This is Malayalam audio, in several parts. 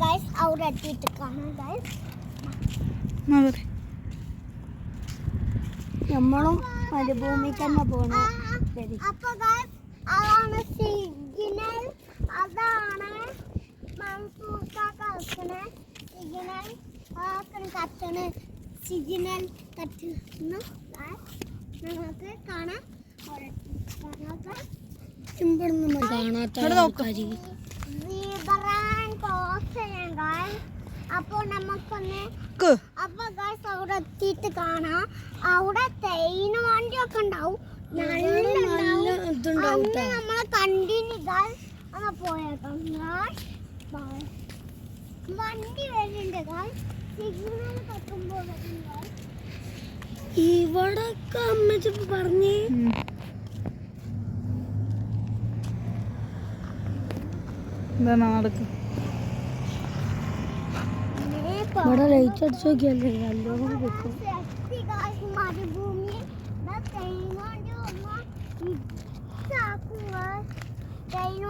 ഗൈസ് അവിടെ എത്തിയിട്ട് കാണാം ഗൈസ് അതെ നമ്മളും മരുഭൂമി തന്നെ പോണം. ശരി. അപ്പൊ ഗൈസ് അതാണ് സിഗ്നൽ. അതാണ് കളിക്കണേ സിഗ്നൽ കത്തണ സിഗ്നൽ കത്തുന്ന നമുക്ക് കാണാം. guys. ഇവിടുന്ന് കാണാത്ത അപ്പൊ ഗൈസ് അവിടെ എത്തിയിട്ട് കാണാം. അവിടെ തേയിന വണ്ടിയൊക്കെ ഉണ്ടാവും. നമ്മൾ ഗൈസ് പോയേക്കാം. വണ്ടി വരുന്നുണ്ട് ഗൈസ് സിഗ്നൽ കത്തുമ്പോൾ. ഇവിടൊക്കെ പറഞ്ഞേ. നടക്ക് ഇവിടെ ലൈറ്റ് അടിച്ച് നോക്കിയല്ലേ നല്ലോണം കിട്ടും.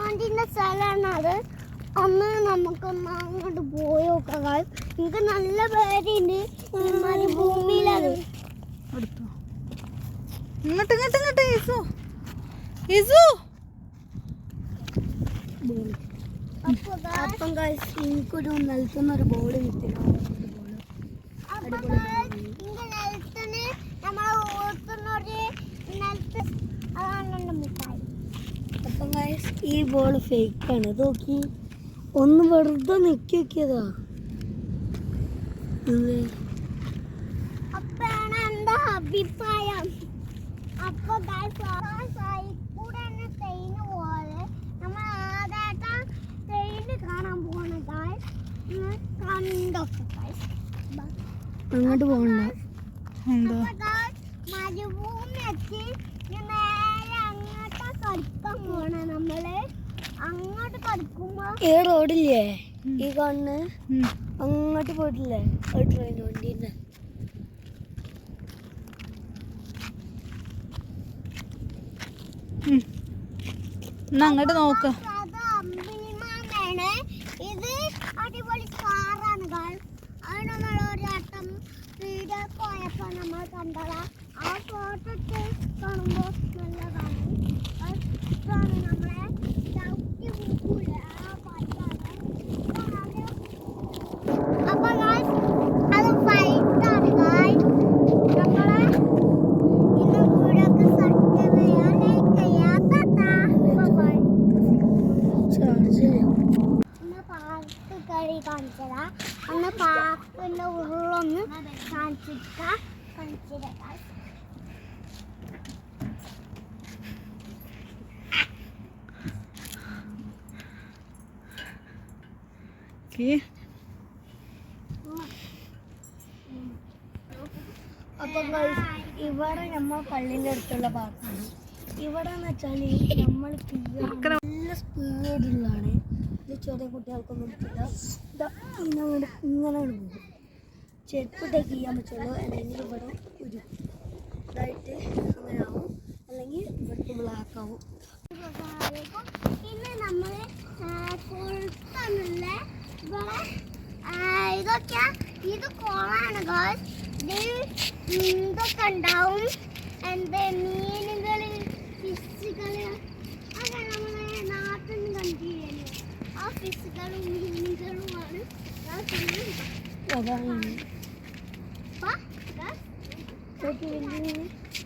വണ്ടിന്റെ സ്ഥലമാണ് അത് അന്ന് നമുക്കൊന്ന് അങ്ങോട്ട് പോയി നോക്കാം. എനിക്ക് നല്ല പേടിയുണ്ട്. ഈ ഇങ്ങോട്ട് ഇങ്ങോട്ട് ഇങ്ങോട്ട് യേസു യേസു അപ്പൊ എനിക്കൊരു നിലത്തുനിന്ന് ഒരു ബോൾ കിട്ടിയിരുന്നു അപ്പൊ ഈ ബോൾ ഫേക്ക് ആണ്. ഇത് നോക്കി. ഒന്ന് വെറുതെ നിക്കി നോക്കിയതാ. അഭിപ്രായം? അപ്പൊ അങ്ങോട്ട് പോകണ്ട. എന്താ? മരുഭൂമി ഈ റോഡില്ലേ? ഈ കണ്ണ്? അങ്ങോട്ട് പോയിട്ടില്ലേ? ഒരു ട്രെയിൻ വണ്ടി. എന്നാ അങ്ങോട്ട് നോക്ക് അത് അമ്പിളിമാമയാണ് ഇത് അടിപൊളി കാറാണ് guys. അത് നമ്മൾ ഒരു വട്ടം വീഡിയോ പോയപ്പോ നമ്മൾ കണ്ടതാ ആ ഫോട്ടോ കാണുമ്പോൾ നല്ലതാണ് നമ്മളെ ചവിട്ടി. ആ കാണിച്ചതാ. ഒന്ന് പാർക്കിന്റെ ഉള്ളൊന്ന് കാണിച്ചിട്ട കാണിച്ചിട്ടാ ഓക്കേ. അപ്പം ഇവിടെ നമ്മൾ പള്ളിന്റെ അടുത്തുള്ള ഭാഗത്താണ് ഇവിടെ എന്ന് വെച്ചാൽ നമ്മൾ നല്ല സ്പീഡിലാണ് ചെറിയ കുട്ടികൾക്കൊന്നും പറ്റില്ല. ഇങ്ങനെ ഇങ്ങനെ പോകും. ചെരുപ്പിട്ടേക്ക് ചെയ്യാൻ പറ്റുള്ളൂ. അല്ലെങ്കിൽ ഇവിടെ ഒരു ഇതായിട്ട് അങ്ങനെ ആവും അല്ലെങ്കിൽ ഇവിടെ ബ്ലാക്ക് ആവും ഇന്ന് നമ്മൾ ഇതൊക്കെ ഇത് കോളാണ് ഗോസ് ഇത് ഇതൊക്കെ ഉണ്ടാവും? എന്താ മീനുകൾ ഫിഷുകൾ? അതൊക്കെ നമ്മളെ നാട്ടിൽ നിന്ന് കണ്ടില്ലേ ആ ഫിഷുകളും മീനുകളുമാണ്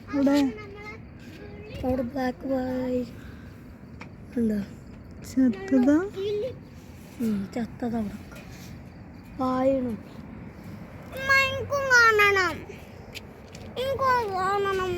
നമ്മളെ അവിടെ ബ്ലാക്ക് ബായ് ഉണ്ടോ? ഉം, ചത്തത് അവിടെ. പായണം എനിക്കും കാണണം. എനിക്കും കാണണം.